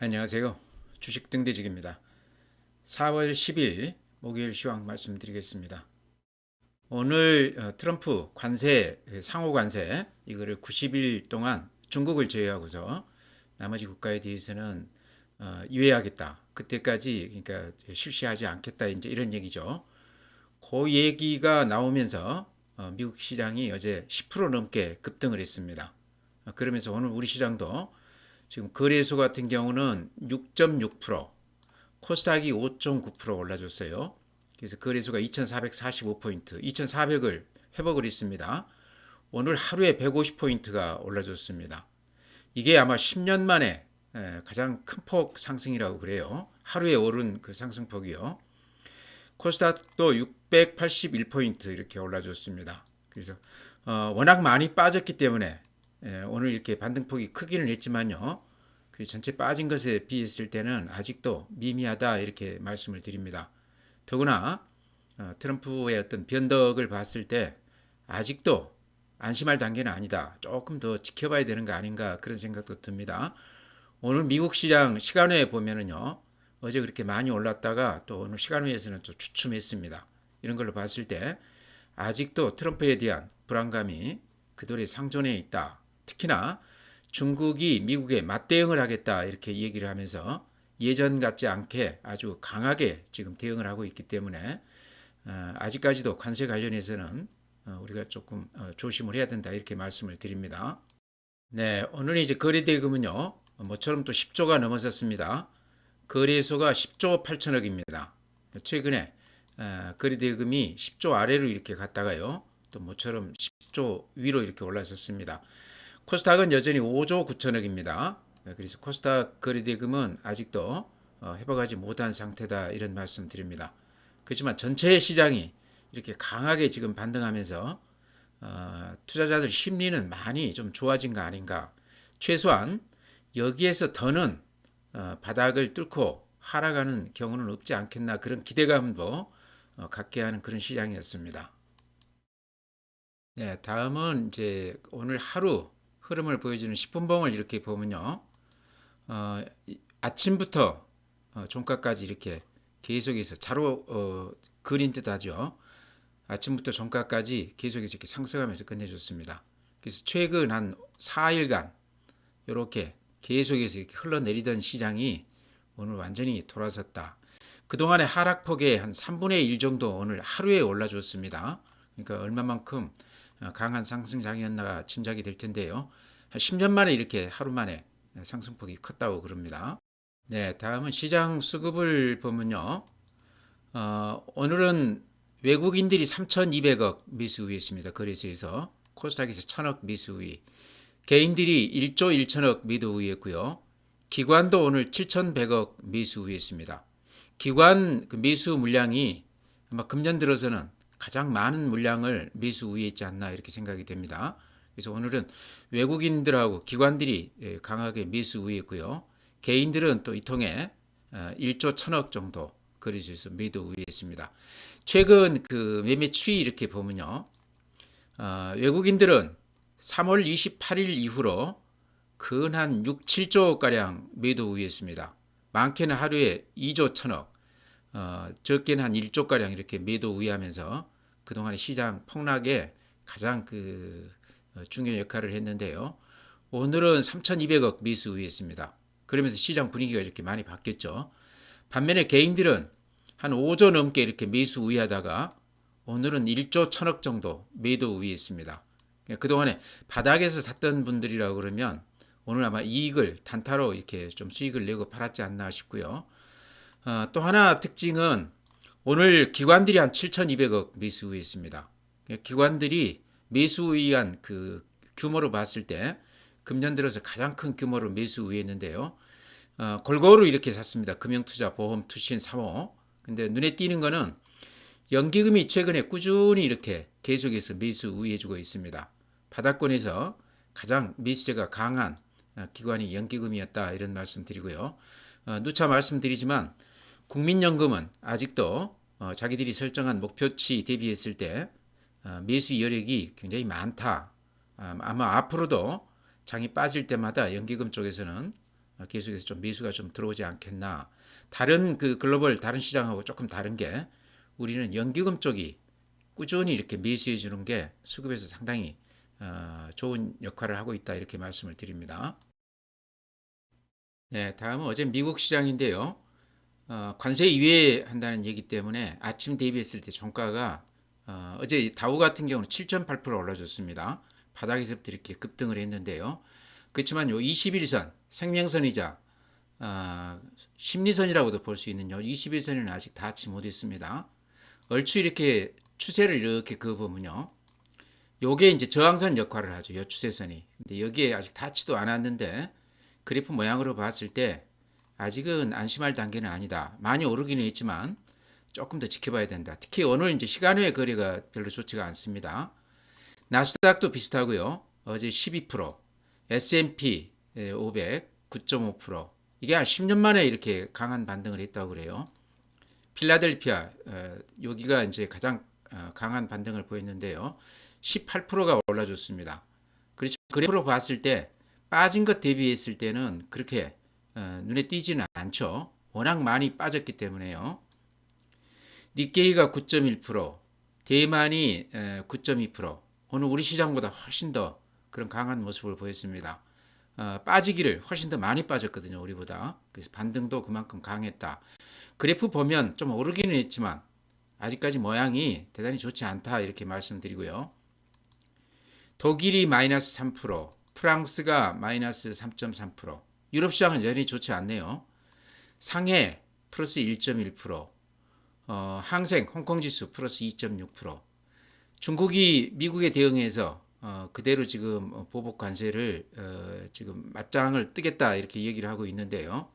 안녕하세요. 주식 등대직입니다. 4월 10일 목요일 시황 말씀드리겠습니다. 오늘 어, 트럼프 관세 상호 관세 이거를 90일 동안 중국을 제외하고서 나머지 국가에 대해서는 어, 유예하겠다. 그때까지 그러니까 실시하지 않겠다 이제 이런 얘기죠. 그 얘기가 나오면서 어, 미국 시장이 어제 10% 넘게 급등을 했습니다. 어, 그러면서 오늘 우리 시장도 지금 거래소 같은 경우는 6.6%, 코스닥이 5.9% 올라줬어요. 그래서 거래소가 2,445포인트, 2,400을 회복을 했습니다. 오늘 하루에 150포인트가 올라줬습니다. 이게 아마 10년 만에 가장 큰 폭 상승이라고 그래요. 하루에 오른 그 상승폭이요. 코스닥도 681포인트 이렇게 올라줬습니다. 그래서 어, 워낙 많이 빠졌기 때문에 예, 오늘 이렇게 반등폭이 크기는 했지만요. 그 전체 빠진 것에 비했을 때는 아직도 미미하다 이렇게 말씀을 드립니다. 더구나 어, 트럼프의 어떤 변덕을 봤을 때 아직도 안심할 단계는 아니다. 조금 더 지켜봐야 되는 거 아닌가 그런 생각도 듭니다. 오늘 미국 시장 시간 외에 보면은요. 어제 그렇게 많이 올랐다가 또 오늘 시간 외에서는 좀 주춤했습니다. 이런 걸로 봤을 때 아직도 트럼프에 대한 불안감이 그들의 상존에 있다. 특히나 중국이 미국에 맞대응을 하겠다 이렇게 얘기를 하면서 예전 같지 않게 아주 강하게 지금 대응을 하고 있기 때문에 어, 아직까지도 관세 관련해서는 어, 우리가 조금 어, 조심을 해야 된다 이렇게 말씀을 드립니다. 네, 오늘 이제 거래 대금은요 모처럼 또 10조가 넘어섰습니다. 거래소가 10조 8천억입니다. 최근에 거래 대금이 10조 아래로 이렇게 갔다가요 또 모처럼 10조 위로 이렇게 올라섰습니다. 코스닥은 여전히 5조 9천억입니다. 그래서 코스닥 거래대금은 아직도 어, 회복하지 못한 상태다 이런 말씀 드립니다. 그렇지만 전체 시장이 이렇게 강하게 지금 반등하면서 어, 투자자들 심리는 많이 좀 좋아진 거 아닌가. 최소한 여기에서 더는 어, 바닥을 뚫고 하락하는 경우는 없지 않겠나 그런 기대감도 갖게 하는 그런 시장이었습니다. 네, 다음은 이제 오늘 하루 흐름을 보여주는 10분봉을 이렇게 보면요. 어, 아침부터 어, 종가까지 이렇게 계속해서 자로 어, 그린 듯 하죠. 아침부터 종가까지 계속해서 이렇게 상승하면서 끝내줬습니다. 그래서 최근 한 4일간 이렇게 계속해서 이렇게 흘러내리던 시장이 오늘 완전히 돌아섰다. 그동안의 하락폭의 한 3분의 1 정도 오늘 하루에 올라줬습니다. 그러니까 얼마만큼 어, 강한 상승장이었나 짐작이 될 텐데요. 10년 만에 이렇게 하루 만에 상승폭이 컸다고 그럽니다. 네, 다음은 시장 수급을 보면요. 어, 오늘은 외국인들이 3,200억 미수 우위했습니다. 거래소에서 코스닥에서 1,000억 미수 우위. 개인들이 1조 1천억 미도 우위했고요. 기관도 오늘 7,100억 미수 우위했습니다. 기관 그 미수 물량이 아마 금년 들어서는 가장 많은 물량을 미수 우위했지 않나 이렇게 생각이 됩니다. 그래서 오늘은 외국인들하고 기관들이 예, 강하게 미수 우위했고요. 개인들은 또 이 통해 1조 어, 1천억 정도 거래소에서 매도 우위했습니다. 최근 그 매매 추이 이렇게 보면요. 어, 외국인들은 3월 28일 이후로 근한 6, 7조 가량 매도 우위했습니다. 많게는 하루에 2조 1천억, 어, 적게는 한 1조 가량 이렇게 매도 우위하면서 그동안의 시장 폭락에 가장 그 어, 중요한 역할을 했는데요. 오늘은 3,200억 미수 우위했습니다. 그러면서 시장 분위기가 이렇게 많이 바뀌었죠. 반면에 개인들은 한 5조 넘게 이렇게 매수 우위하다가 오늘은 1조 1천억 정도 매도 우위했습니다. 그러니까 그동안에 바닥에서 샀던 분들이라고 그러면 오늘 아마 이익을 단타로 이렇게 좀 수익을 내고 팔았지 않나 싶고요. 어, 또 하나 특징은 오늘 기관들이 한 7,200억 매수 우위했습니다. 그러니까 기관들이 매수 우위한 그 규모로 봤을 때 금년 들어서 가장 큰 규모로 매수 우위했는데요. 어, 골고루 이렇게 샀습니다. 금융투자, 보험, 투신, 사모. 근데 눈에 띄는 거는 연기금이 최근에 꾸준히 이렇게 계속해서 매수 우위해주고 있습니다. 바닥권에서 가장 매수세가 강한 어, 기관이 연기금이었다 이런 말씀 드리고요. 어, 누차 말씀드리지만 국민연금은 아직도 어, 자기들이 설정한 목표치 대비했을 때 어, 매수 여력이 굉장히 많다. 아, 아마 앞으로도 장이 빠질 때마다 연기금 쪽에서는 어, 계속해서 좀 매수가 좀 들어오지 않겠나. 다른 그 글로벌 다른 시장하고 조금 다른 게 우리는 연기금 쪽이 꾸준히 이렇게 매수해 주는 게 수급에서 상당히 어, 좋은 역할을 하고 있다 이렇게 말씀을 드립니다. 네, 다음은 어제 미국 시장인데요. 어, 관세 이외한다는 얘기 때문에 아침 대비했을 때 종가가 어, 어제 다우 같은 경우는 7.8% 올라줬습니다. 바닥에서부터 이렇게 급등을 했는데요. 그렇지만 요 21선 생명선이자 어, 심리선이라고도 볼 수 있는 요 21선은 아직 닿지 못했습니다. 얼추 이렇게 추세를 이렇게 그어보면요. 요게 이제 저항선 역할을 하죠. 요 추세선이. 근데 여기에 아직 닿지도 않았는데 그래프 모양으로 봤을 때 아직은 안심할 단계는 아니다. 많이 오르기는 했지만 조금 더 지켜봐야 된다. 특히 오늘 이제 시간외 거래가 별로 좋지가 않습니다. 나스닥도 비슷하고요. 어제 12%, S&P 500 9.5%. 이게 한 10년 만에 이렇게 강한 반등을 했다고 그래요. 필라델피아 어, 여기가 이제 가장 어, 강한 반등을 보였는데요. 18%가 올라줬습니다. 그렇죠. 그래프로 봤을 때 빠진 것 대비했을 때는 그렇게 어, 눈에 띄지는 않죠. 워낙 많이 빠졌기 때문에요. 니케이가 9.1%, 대만이 9.2%, 오늘 우리 시장보다 훨씬 더 그런 강한 모습을 보였습니다. 어, 빠지기를 훨씬 더 많이 빠졌거든요, 우리보다. 그래서 반등도 그만큼 강했다. 그래프 보면 좀 오르기는 했지만 아직까지 모양이 대단히 좋지 않다 이렇게 말씀드리고요. 독일이 마이너스 3%, 프랑스가 마이너스 3.3%, 유럽 시장은 여전히 좋지 않네요. 상해 플러스 1.1%, 어, 항생 홍콩 지수 플러스 2.6%, 중국이 미국에 대응해서 어, 그대로 지금 어, 보복 관세를 어, 지금 맞짱을 뜨겠다 이렇게 얘기를 하고 있는데요.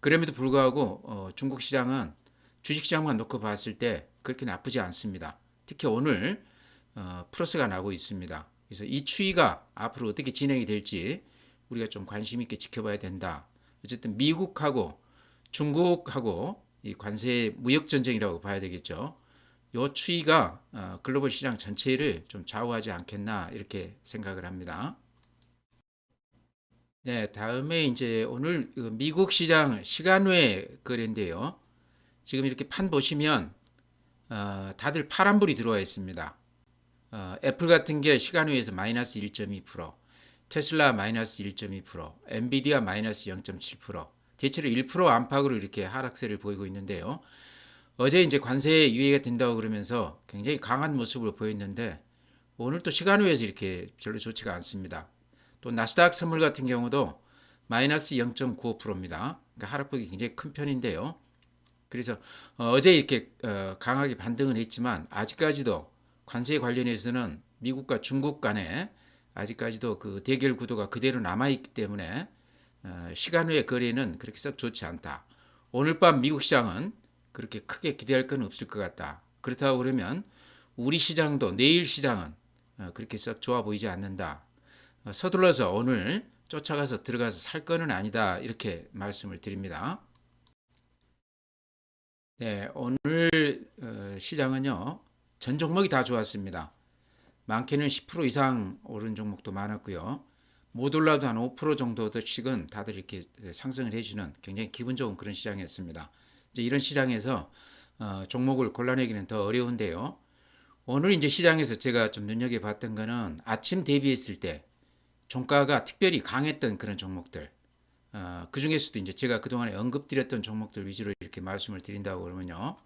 그럼에도 불구하고 어, 중국 시장은 주식 시장만 놓고 봤을 때 그렇게 나쁘지 않습니다. 특히 오늘 어, 플러스가 나고 있습니다. 그래서 이 추이가 앞으로 어떻게 진행이 될지 우리가 좀 관심 있게 지켜봐야 된다. 어쨌든 미국하고 중국하고 이 관세 무역 전쟁이라고 봐야 되겠죠. 요 추이가 어, 글로벌 시장 전체를 좀 좌우하지 않겠나 이렇게 생각을 합니다. 네, 다음에 이제 오늘 그 미국 시장 시간 외 거래인데요. 지금 이렇게 판 보시면 어, 다들 파란불이 들어와 있습니다. 어, 애플 같은 게 시간 외에서 마이너스 1.2%, 테슬라 마이너스 1.2%, 엔비디아 마이너스 0.7%, 대체로 1% 안팎으로 이렇게 하락세를 보이고 있는데요. 어제 이제 관세 유예가 된다고 그러면서 굉장히 강한 모습을 보였는데 오늘 또 시간 외에서 이렇게 별로 좋지가 않습니다. 또 나스닥 선물 같은 경우도 마이너스 0.95%입니다. 그러니까 하락폭이 굉장히 큰 편인데요. 그래서 어제 이렇게 어, 강하게 반등은 했지만 아직까지도 관세 관련해서는 미국과 중국 간에 아직까지도 그 대결 구도가 그대로 남아 있기 때문에 어, 시간 외 거래는 그렇게 썩 좋지 않다. 오늘 밤 미국 시장은 그렇게 크게 기대할 건 없을 것 같다. 그렇다고 그러면 우리 시장도 내일 시장은 어, 그렇게 썩 좋아 보이지 않는다. 어, 서둘러서 오늘 쫓아가서 들어가서 살 거는 아니다. 이렇게 말씀을 드립니다. 네, 오늘 어, 시장은요. 전 종목이 다 좋았습니다. 많게는 10% 이상 오른 종목도 많았고요. 못 올라도 한 5% 정도씩은 다들 이렇게 상승을 해주는 굉장히 기분 좋은 그런 시장이었습니다. 이제 이런 시장에서 어, 종목을 골라내기는 더 어려운데요. 오늘 이제 시장에서 제가 좀 눈여겨봤던 거는 아침 대비했을 때 종가가 특별히 강했던 그런 종목들. 어, 그 중에서도 이제 제가 그동안에 언급드렸던 종목들 위주로 이렇게 말씀을 드린다고 그러면요.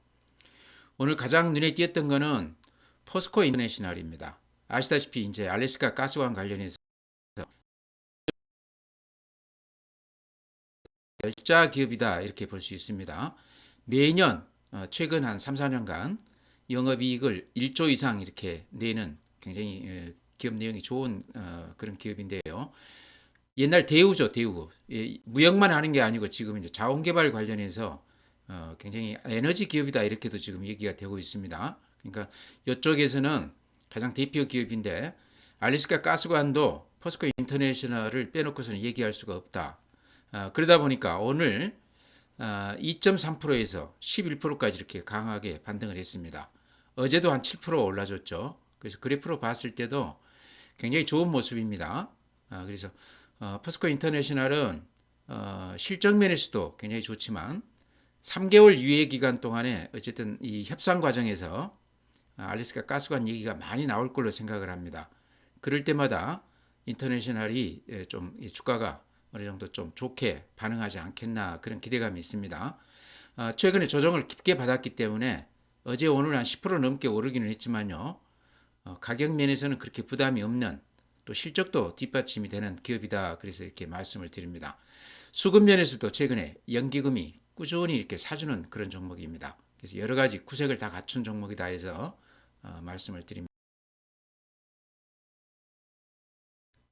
오늘 가장 눈에 띄었던 거는 포스코 인터내셔널입니다. 아시다시피 이제 알래스카 가스관 관련해서 열자 기업이다 이렇게 볼 수 있습니다. 매년 어, 최근 한 3, 4년간 영업이익을 1조 이상 이렇게 내는 굉장히 어, 기업 내용이 좋은 어, 그런 기업인데요. 옛날 대우죠, 대우. 무역만 하는 게 아니고 지금 이제 자원개발 관련해서 굉장히 에너지 기업이다 이렇게도 지금 얘기가 되고 있습니다. 그러니까 이쪽에서는 가장 대표 기업인데 알래스카 가스관도 포스코 인터내셔널을 빼놓고서는 얘기할 수가 없다. 그러다 보니까 오늘 2.3%에서 11%까지 이렇게 강하게 반등을 했습니다. 어제도 한 7% 올라줬죠. 그래서 그래프로 봤을 때도 굉장히 좋은 모습입니다. 아, 그래서 어, 포스코 인터내셔널은 어, 실적 면에서도 굉장히 좋지만 3개월 유예 기간 동안에 어쨌든 이 협상 과정에서 아, 알래스카 가스관 얘기가 많이 나올 걸로 생각을 합니다. 그럴 때마다 인터내셔널이 예, 좀이 주가가 어느 정도 좀 좋게 반응하지 않겠나 그런 기대감이 있습니다. 아, 최근에 조정을 깊게 받았기 때문에 어제 오늘 한 10% 넘게 오르기는 했지만요. 어, 가격 면에서는 그렇게 부담이 없는 또 실적도 뒷받침이 되는 기업이다. 그래서 이렇게 말씀을 드립니다. 수급 면에서도 최근에 연기금이 꾸준히 이렇게 사주는 그런 종목입니다. 그래서 여러 가지 구색을 다 갖춘 종목이다 해서 어, 말씀을 드립니다.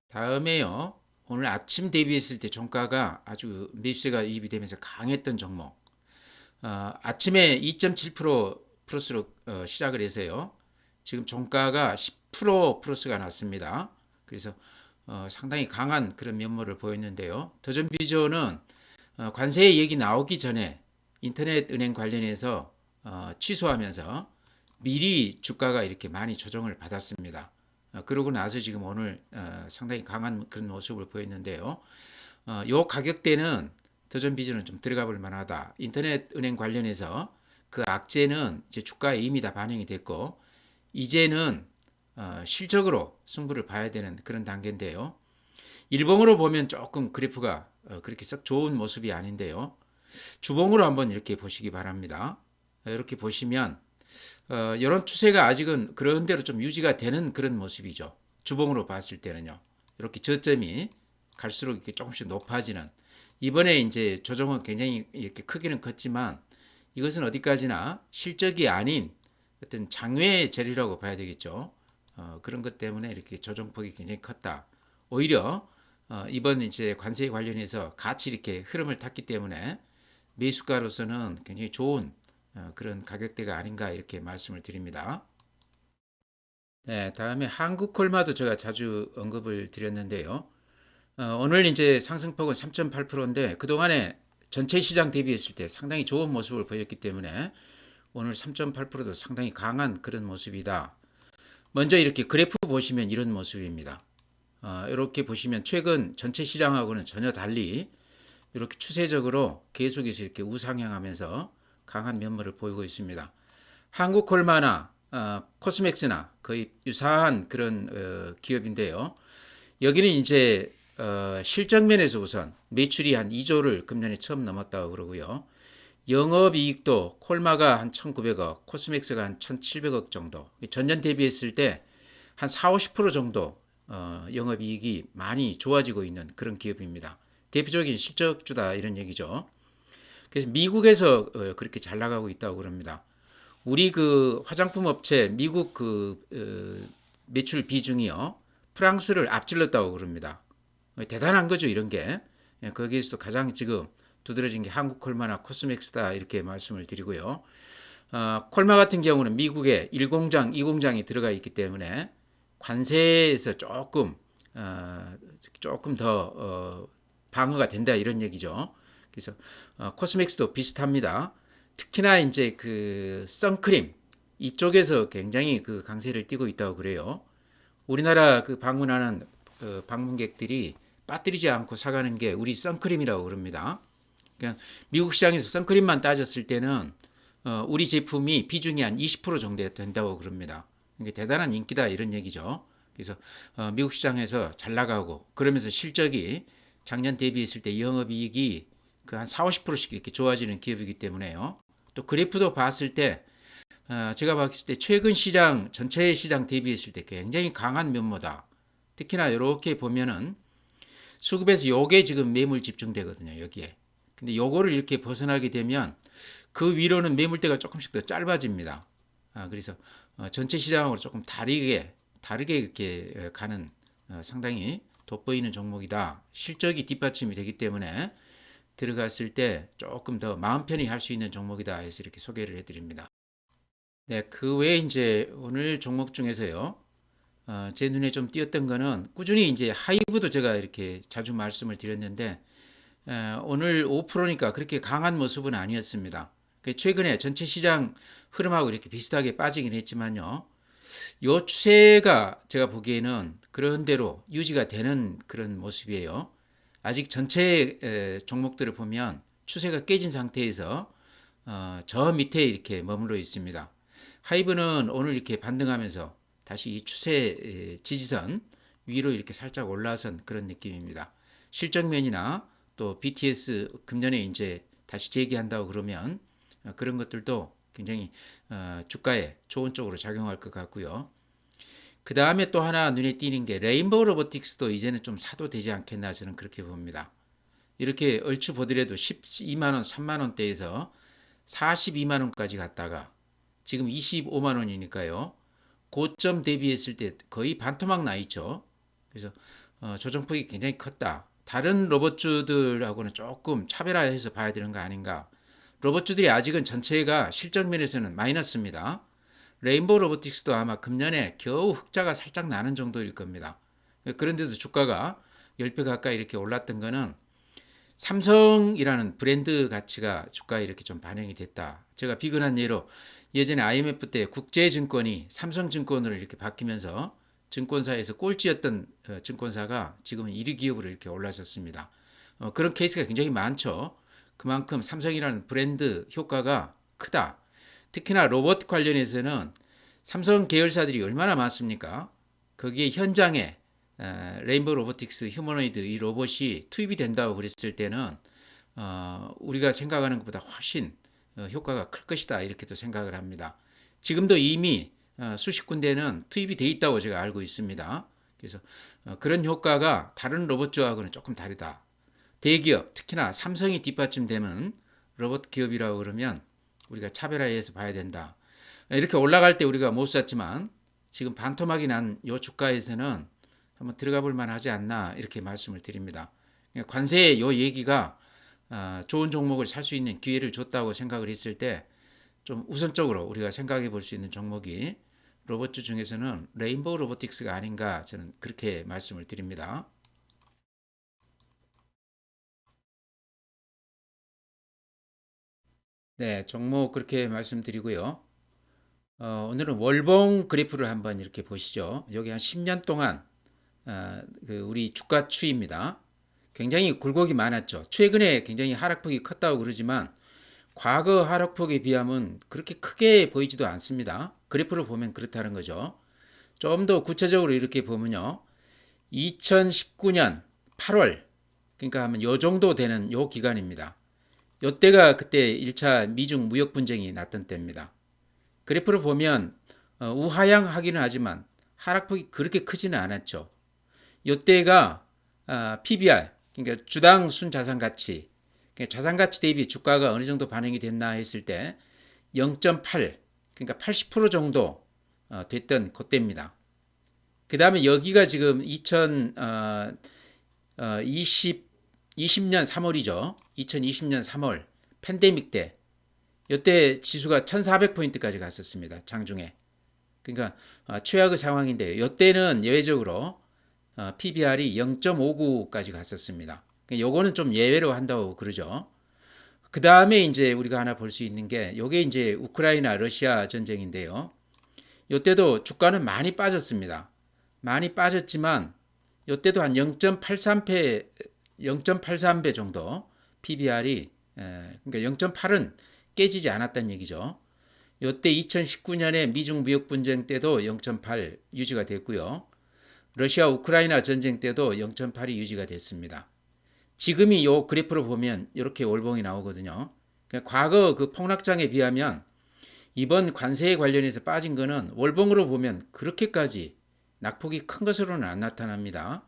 다음에요. 오늘 아침 대비했을 때 종가가 아주 매수세가 유입이 되면서 강했던 종목. 어, 아침에 2.7% 플러스로 어, 시작을 해서요. 지금 종가가 10% 플러스가 났습니다. 그래서 어, 상당히 강한 그런 면모를 보였는데요. 더전비전은 어, 관세 얘기 나오기 전에 인터넷 은행 관련해서 어, 취소하면서 미리 주가가 이렇게 많이 조정을 받았습니다. 어, 그러고 나서 지금 오늘 어, 상당히 강한 그런 모습을 보였는데요. 어, 요 가격대는 더전 비전은 좀 들어가 볼 만하다. 인터넷 은행 관련해서 그 악재는 이제 주가에 이미 다 반영이 됐고 이제는 어, 실적으로 승부를 봐야 되는 그런 단계인데요. 일봉으로 보면 조금 그래프가 어, 그렇게 썩 좋은 모습이 아닌데요. 주봉으로 한번 이렇게 보시기 바랍니다. 어, 이렇게 보시면 어, 이런 추세가 아직은 그런 대로 좀 유지가 되는 그런 모습이죠. 주봉으로 봤을 때는요. 이렇게 저점이 갈수록 이렇게 조금씩 높아지는 이번에 이제 조정은 굉장히 이렇게 크기는 컸지만 이것은 어디까지나 실적이 아닌 어떤 장외 재료라고 봐야 되겠죠. 어, 그런 것 때문에 이렇게 조정폭이 굉장히 컸다. 오히려 어, 이번 이제 관세 관련해서 같이 이렇게 흐름을 탔기 때문에 매수가로서는 굉장히 좋은 어, 그런 가격대가 아닌가 이렇게 말씀을 드립니다. 네, 다음에 한국 콜마도 제가 자주 언급을 드렸는데요. 어, 오늘 이제 상승폭은 3.8%인데 그동안에 전체 시장 대비했을 때 상당히 좋은 모습을 보였기 때문에 오늘 3.8%도 상당히 강한 그런 모습이다. 먼저 이렇게 그래프 보시면 이런 모습입니다. 어, 이렇게 보시면 최근 전체 시장하고는 전혀 달리 이렇게 추세적으로 계속해서 이렇게 우상향하면서 강한 면모를 보이고 있습니다. 한국 콜마나 어, 코스맥스나 거의 유사한 그런 어, 기업인데요. 여기는 이제 어, 실적 면에서 우선 매출이 한 2조를 금년에 처음 넘었다고 그러고요. 영업이익도 콜마가 한 1,900억, 코스맥스가 한 1,700억 정도. 전년 대비했을 때 한 4, 50% 정도 어, 영업이익이 많이 좋아지고 있는 그런 기업입니다. 대표적인 실적주다 이런 얘기죠. 그래서 미국에서 어, 그렇게 잘 나가고 있다고 그럽니다. 우리 그 화장품 업체 미국 그 어, 매출 비중이요 프랑스를 앞질렀다고 그럽니다. 대단한 거죠 이런 게 예, 거기에서도 가장 지금 두드러진 게 한국 콜마나 코스맥스다 이렇게 말씀을 드리고요. 어, 콜마 같은 경우는 미국에 1공장, 2공장이 들어가 있기 때문에 관세에서 조금 어, 조금 더 어, 방어가 된다 이런 얘기죠. 그래서 어, 코스맥스도 비슷합니다. 특히나 이제 그 선크림 이쪽에서 굉장히 그 강세를 띠고 있다고 그래요. 우리나라 그 방문하는 어, 방문객들이 빠뜨리지 않고 사가는 게 우리 선크림이라고 그럽니다. 그냥 미국 시장에서 선크림만 따졌을 때는 어, 우리 제품이 비중이 한 20% 정도 된다고 그럽니다. 이게 대단한 인기다 이런 얘기죠. 그래서 어, 미국 시장에서 잘 나가고 그러면서 실적이 작년 대비했을 때 영업이익이 그 한 4, 50%씩 이렇게 좋아지는 기업이기 때문에요. 또 그래프도 봤을 때 어, 제가 봤을 때 최근 시장 전체 시장 대비했을 때 굉장히 강한 면모다. 특히나 이렇게 보면은 수급에서 요게 지금 매물 집중되거든요. 여기에. 근데 요거를 이렇게 벗어나게 되면 그 위로는 매물대가 조금씩 더 짧아집니다. 아, 그래서 어, 전체 시장으로 조금 다르게 다르게 이렇게 어, 가는 어, 상당히 돋보이는 종목이다. 실적이 뒷받침이 되기 때문에 들어갔을 때 조금 더 마음 편히 할 수 있는 종목이다 해서 이렇게 소개를 해드립니다. 네, 그 외에 이제 오늘 종목 중에서요, 어, 제 눈에 좀 띄었던 거는 꾸준히 이제 하이브도 제가 이렇게 자주 말씀을 드렸는데, 에, 오늘 5%니까 그렇게 강한 모습은 아니었습니다. 그 최근에 전체 시장 흐름하고 이렇게 비슷하게 빠지긴 했지만요, 요 추세가 제가 보기에는 그런 대로 유지가 되는 그런 모습이에요. 아직 전체 에, 종목들을 보면 추세가 깨진 상태에서 어, 저 밑에 이렇게 머물러 있습니다. 하이브는 오늘 이렇게 반등하면서 다시 이 추세 에, 지지선 위로 이렇게 살짝 올라선 그런 느낌입니다. 실적면이나 또 BTS 금년에 이제 다시 재기한다고 그러면 어, 그런 것들도 굉장히 어, 주가에 좋은 쪽으로 작용할 것 같고요. 그 다음에 또 하나 눈에 띄는 게 레인보우 로보틱스도 이제는 좀 사도 되지 않겠나 저는 그렇게 봅니다. 이렇게 얼추 보더라도 12만 원, 3만 원대에서 42만 원까지 갔다가 지금 25만 원이니까요. 고점 대비했을 때 거의 반토막 나 있죠. 그래서 어, 조정폭이 굉장히 컸다. 다른 로봇주들하고는 조금 차별화해서 봐야 되는 거 아닌가. 로봇주들이 아직은 전체가 실적 면에서는 마이너스입니다. 레인보우 로보틱스도 아마 금년에 겨우 흑자가 살짝 나는 정도일 겁니다. 그런데도 주가가 10배 가까이 이렇게 올랐던 거는 삼성이라는 브랜드 가치가 주가에 이렇게 좀 반영이 됐다. 제가 비근한 예로 예전에 IMF 때 국제증권이 삼성증권으로 이렇게 바뀌면서 증권사에서 꼴찌였던 어, 증권사가 지금은 1위 기업으로 이렇게 올라섰습니다. 어, 그런 케이스가 굉장히 많죠. 그만큼 삼성이라는 브랜드 효과가 크다. 특히나 로봇 관련해서는 삼성 계열사들이 얼마나 많습니까? 거기에 현장에 에, 레인보우 로보틱스 휴머노이드 이 로봇이 투입이 된다고 그랬을 때는 어, 우리가 생각하는 것보다 훨씬 어, 효과가 클 것이다 이렇게도 생각을 합니다. 지금도 이미 어, 수십 군데는 투입이 돼 있다고 제가 알고 있습니다. 그래서 어, 그런 효과가 다른 로봇주하고는 조금 다르다. 대기업, 특히나 삼성이 뒷받침되는 로봇 기업이라고 그러면 우리가 차별화해서 봐야 된다. 이렇게 올라갈 때 우리가 못 샀지만 지금 반토막이 난 요 주가에서는 한번 들어가 볼 만하지 않나 이렇게 말씀을 드립니다. 그러니까 관세의 요 얘기가 어, 좋은 종목을 살 수 있는 기회를 줬다고 생각을 했을 때 좀 우선적으로 우리가 생각해 볼 수 있는 종목이 로봇주 중에서는 레인보우 로보틱스가 아닌가 저는 그렇게 말씀을 드립니다. 네, 종목 그렇게 말씀드리고요. 어, 오늘은 월봉 그래프를 한번 이렇게 보시죠. 여기 한 10년 동안 어, 그 우리 주가 추이입니다. 굉장히 굴곡이 많았죠. 최근에 굉장히 하락폭이 컸다고 그러지만 과거 하락폭에 비하면 그렇게 크게 보이지도 않습니다. 그래프를 보면 그렇다는 거죠. 좀 더 구체적으로 이렇게 보면요. 2019년 8월 그러니까 하면 요 정도 되는 요 기간입니다. 요때가 그때 1차 미중 무역 분쟁이 났던 때입니다. 그래프를 보면 어, 우하향 하기는 하지만 하락폭이 그렇게 크지는 않았죠. 요때가 아, PBR 그러니까 주당 순자산 가치 그러니까 자산 가치 대비 주가가 어느 정도 반영이 됐나 했을 때 0.8 그러니까 80% 정도 어, 됐던 그때입니다. 그 다음에 여기가 지금 2020 20년 3월이죠. 2020년 3월 팬데믹 때 이때 지수가 1,400포인트까지 갔었습니다. 장중에. 그러니까 어, 최악의 상황인데 이때는 예외적으로 어, PBR이 0.59까지 갔었습니다. 그러니까 요거는 좀 예외로 한다고 그러죠. 그 다음에 이제 우리가 하나 볼 수 있는 게 요게 이제 우크라이나 러시아 전쟁인데요. 요때도 주가는 많이 빠졌습니다. 많이 빠졌지만 요때도 한 0.83배 0.83배 정도 PBR이 그러니까 0.8은 깨지지 않았다는 얘기죠. 요때 2019년에 미중 무역 분쟁 때도 0.8 유지가 됐고요. 러시아 우크라이나 전쟁 때도 0.8이 유지가 됐습니다. 지금이 요 그래프로 보면 이렇게 월봉이 나오거든요. 그러니까 과거 그 폭락장에 비하면 이번 관세에 관련해서 빠진 거는 월봉으로 보면 그렇게까지 낙폭이 큰 것으로는 안 나타납니다.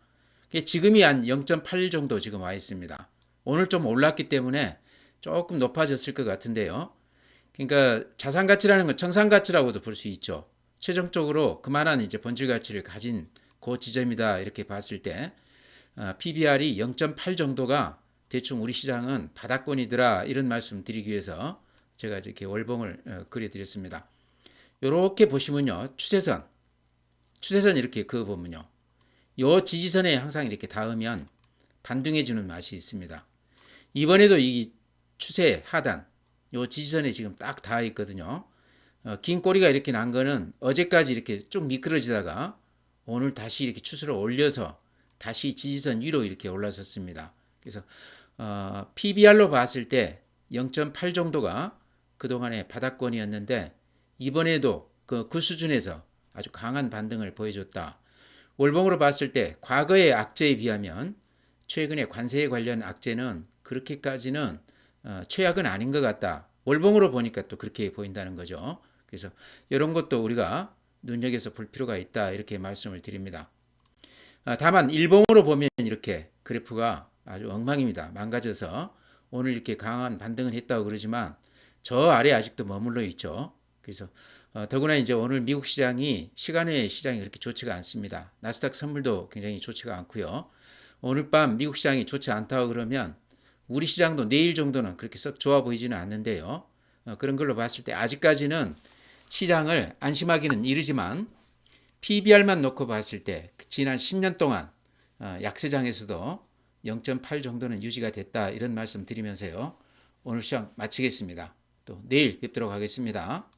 지금이 한 0.8 정도 지금 와 있습니다. 오늘 좀 올랐기 때문에 조금 높아졌을 것 같은데요. 그러니까 자산 가치라는 건 청산 가치라고도 볼 수 있죠. 최종적으로 그만한 이제 본질 가치를 가진 그 지점이다 이렇게 봤을 때 어, PBR이 0.8 정도가 대충 우리 시장은 바닥권이더라 이런 말씀 드리기 위해서 제가 이렇게 월봉을 어, 그려드렸습니다. 이렇게 보시면요 추세선 추세선 이렇게 그어 보면요 요 지지선에 항상 이렇게 닿으면 반등해 주는 맛이 있습니다. 이번에도 이 추세 하단 요 지지선에 지금 딱 닿아 있거든요. 어, 긴 꼬리가 이렇게 난 거는 어제까지 이렇게 쭉 미끄러지다가 오늘 다시 이렇게 추세를 올려서 다시 지지선 위로 이렇게 올라섰습니다. 그래서 어, PBR로 봤을 때 0.8 정도가 그동안의 바닥권이었는데 이번에도 그, 그 수준에서 아주 강한 반등을 보여줬다. 월봉으로 봤을 때 과거의 악재에 비하면 최근에 관세에 관련 악재는 그렇게까지는 어, 최악은 아닌 것 같다. 월봉으로 보니까 또 그렇게 보인다는 거죠. 그래서 이런 것도 우리가 눈여겨서 볼 필요가 있다 이렇게 말씀을 드립니다. 아, 다만 일봉으로 보면 이렇게 그래프가 아주 엉망입니다. 망가져서 오늘 이렇게 강한 반등을 했다고 그러지만 저 아래 아직도 머물러 있죠. 그래서 어, 더구나 이제 오늘 미국 시장이 시간의 시장이 그렇게 좋지가 않습니다. 나스닥 선물도 굉장히 좋지가 않고요. 오늘 밤 미국 시장이 좋지 않다고 그러면 우리 시장도 내일 정도는 그렇게 썩 좋아 보이지는 않는데요. 어, 그런 걸로 봤을 때 아직까지는 시장을 안심하기는 이르지만 PBR만 놓고 봤을 때 지난 10년 동안 어, 약세장에서도 0.8 정도는 유지가 됐다 이런 말씀 드리면서요. 오늘 시장 마치겠습니다. 또 내일 뵙도록 하겠습니다.